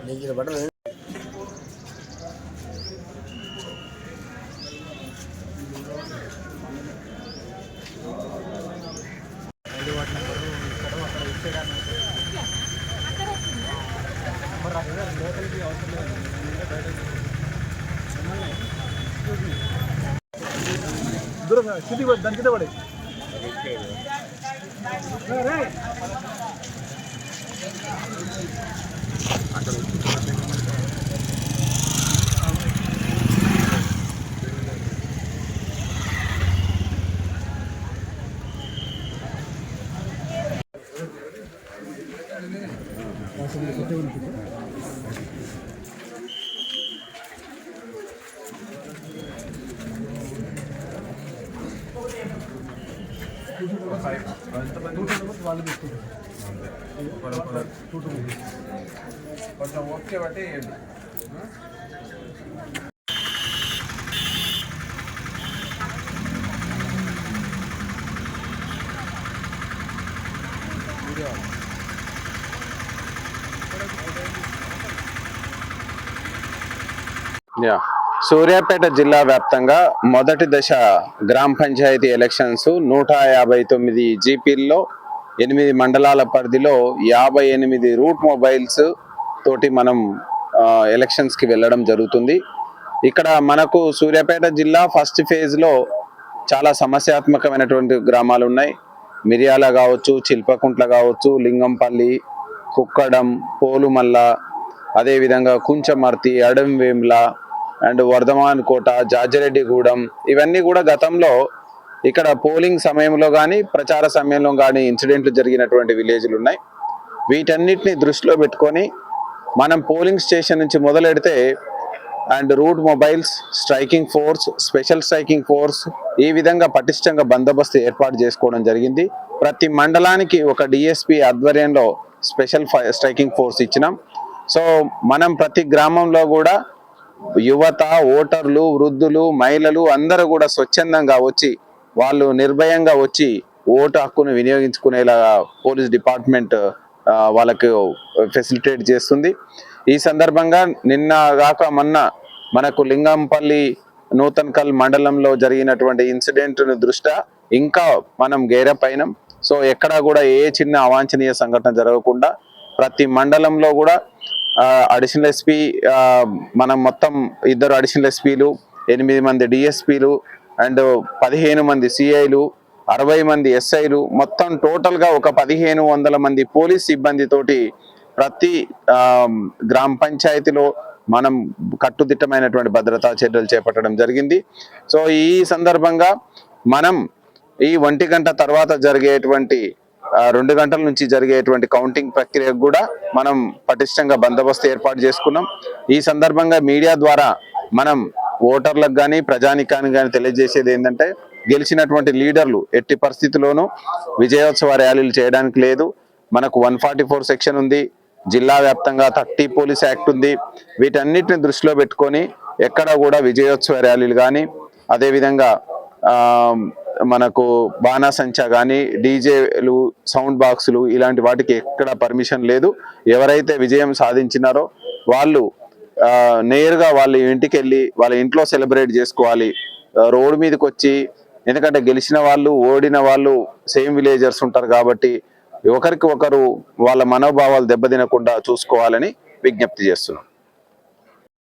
இன்னைக்கு படம் Thank you. किती पडे दान किती पडे Gracias. కొంచెం ఓకే బట్టి యా సూర్యాపేట జిల్లా వ్యాప్తంగా మొదటి దశ గ్రామ పంచాయతీ ఎలక్షన్స్ నూట యాభై తొమ్మిది జీపీల్లో ఎనిమిది మండలాల పరిధిలో యాభై ఎనిమిది రూట్ మొబైల్స్ తోటి మనం ఎలక్షన్స్కి వెళ్ళడం జరుగుతుంది. ఇక్కడ మనకు సూర్యాపేట జిల్లా ఫస్ట్ ఫేజ్లో చాలా సమస్యాత్మకమైనటువంటి గ్రామాలు ఉన్నాయి. మిరియాల కావచ్చు చిల్పకుంట్ల కావచ్చు లింగంపల్లి కుక్కడం పోలుమల్ల అదేవిధంగా కుంచమర్తి అడంవేమ్ల అండ్ వర్ధమాన్ కోట జాజిరెడ్డిగూడెం ఇవన్నీ కూడా గతంలో ఇక్కడ పోలింగ్ సమయంలో కానీ ప్రచార సమయంలో కానీ ఇన్సిడెంట్లు జరిగినటువంటి విలేజ్లు ఉన్నాయి. వీటన్నిటిని దృష్టిలో పెట్టుకొని మనం పోలింగ్ స్టేషన్ నుంచి మొదలెడితే and route mobiles striking force special striking force ఈ విధంగా పటిష్టంగా బందోబస్తు ఏర్పాటు చేసుకోవడం జరిగింది. ప్రతి మండలానికి ఒక డిఎస్పి ఆధ్వర్యంలో స్పెషల్ ఫై- స్ట్రైకింగ్ ఫోర్స్ ఇచ్చినాం. సో మనం ప్రతి గ్రామంలో కూడా యువత ఓటర్లు వృద్ధులు మహిళలు అందరూ కూడా స్వచ్ఛందంగా వచ్చి వాళ్ళు నిర్భయంగా వచ్చి ఓటు హక్కును వినియోగించుకునేలా పోలీస్ డిపార్ట్మెంట్ వాళ్ళకు ఫెసిలిటేట్ చేస్తుంది. ఈ సందర్భంగా నిన్న కాక మొన్న మనకు లింగంపల్లి నూతన్కల్ మండలంలో జరిగినటువంటి ఇన్సిడెంట్ను దృష్ట్యా ఇంకా మనం గేరపైనం సో ఎక్కడా కూడా ఏ చిన్న అవాంఛనీయ సంఘటన జరగకుండా ప్రతి మండలంలో కూడా అడిషనల్ ఎస్పీ మనం మొత్తం ఇద్దరు అడిషనల్ ఎస్పీలు ఎనిమిది మంది డిఎస్పీలు అండ్ పదిహేను మంది సిఐలు అరవై మంది ఎస్ఐలు మొత్తం టోటల్గా ఒక పదిహేను వందల మంది పోలీస్ సిబ్బందితోటి ప్రతి గ్రామ పంచాయతీలో మనం కట్టుదిట్టమైనటువంటి భద్రతా చర్యలు చేపట్టడం జరిగింది. సో ఈ సందర్భంగా మనం ఈ ఒంటి గంట తర్వాత జరిగేటువంటి రెండు గంటల నుంచి జరిగేటువంటి కౌంటింగ్ ప్రక్రియకు కూడా మనం పటిష్టంగా బందోబస్తు ఏర్పాటు చేసుకున్నాం. ఈ సందర్భంగా మీడియా ద్వారా మనం ఓటర్లకు కానీ ప్రజానికానికి కానీ తెలియజేసేది ఏంటంటే గెలిచినటువంటి లీడర్లు ఎట్టి పరిస్థితుల్లోనూ విజయోత్సవ ర్యాలీలు చేయడానికి లేదు. మనకు వన్ ఫార్టీ ఫోర్ సెక్షన్ ఉంది జిల్లా వ్యాప్తంగా థర్టీ పోలీస్ యాక్ట్ ఉంది. వీటన్నిటిని దృష్టిలో పెట్టుకొని ఎక్కడ కూడా విజయోత్సవ ర్యాలీలు కానీ అదేవిధంగా ఆ, మనకు బాణాసంచా కానీ డీజేలు సౌండ్ బాక్సులు ఇలాంటి వాటికి ఎక్కడ పర్మిషన్ లేదు. ఎవరైతే విజయం సాధించినారో వాళ్ళు నేరుగా వాళ్ళ ఇంటికి వెళ్ళి వాళ్ళ ఇంట్లో సెలబ్రేట్ చేసుకోవాలి. రోడ్డు మీదకి వచ్చి ఎందుకంటే గెలిచిన వాళ్ళు ఓడిన వాళ్ళు సేమ్ విలేజర్స్ ఉంటారు కాబట్టి ఒకరికి ఒకరు వాళ్ళ మనోభావాలు దెబ్బతినకుండా చూసుకోవాలని విజ్ఞప్తి చేస్తున్నాం.